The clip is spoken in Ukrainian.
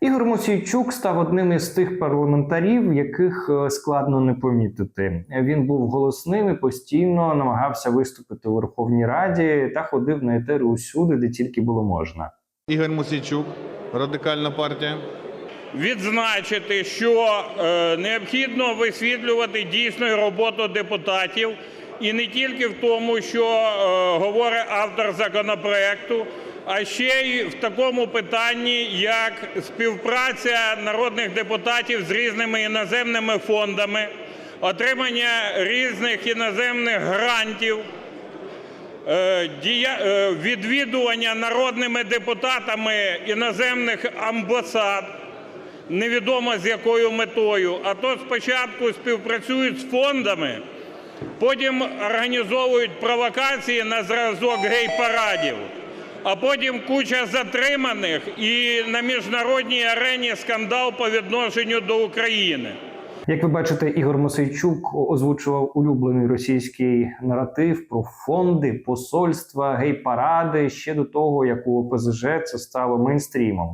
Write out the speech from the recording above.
Ігор Мосійчук став одним із тих парламентарів, яких е, складно не помітити. Він був голосним і постійно намагався виступити у Верховній Раді та ходив на етери усюди, де тільки було можна. Ігор Мосійчук, радикальна партія. відзначити, що е, необхідно висвітлювати дійсно роботу депутатів, і не тільки в тому, що е, говорить автор законопроекту, а ще й в такому питанні, як співпраця народних депутатів з різними іноземними фондами, отримання різних іноземних грантів. Е, е, відвідування народними депутатами іноземних амбасад, невідомо з якою метою, а то спочатку співпрацюють з фондами, потім організовують провокації на зразок гей-парадів, а потім куча затриманих і на міжнародній арені скандал по відношенню до України. Як ви бачите, Ігор Мосейчук озвучував улюблений російський наратив про фонди, посольства, гей-паради ще до того, як у ОПЗЖ це стало мейнстрімом.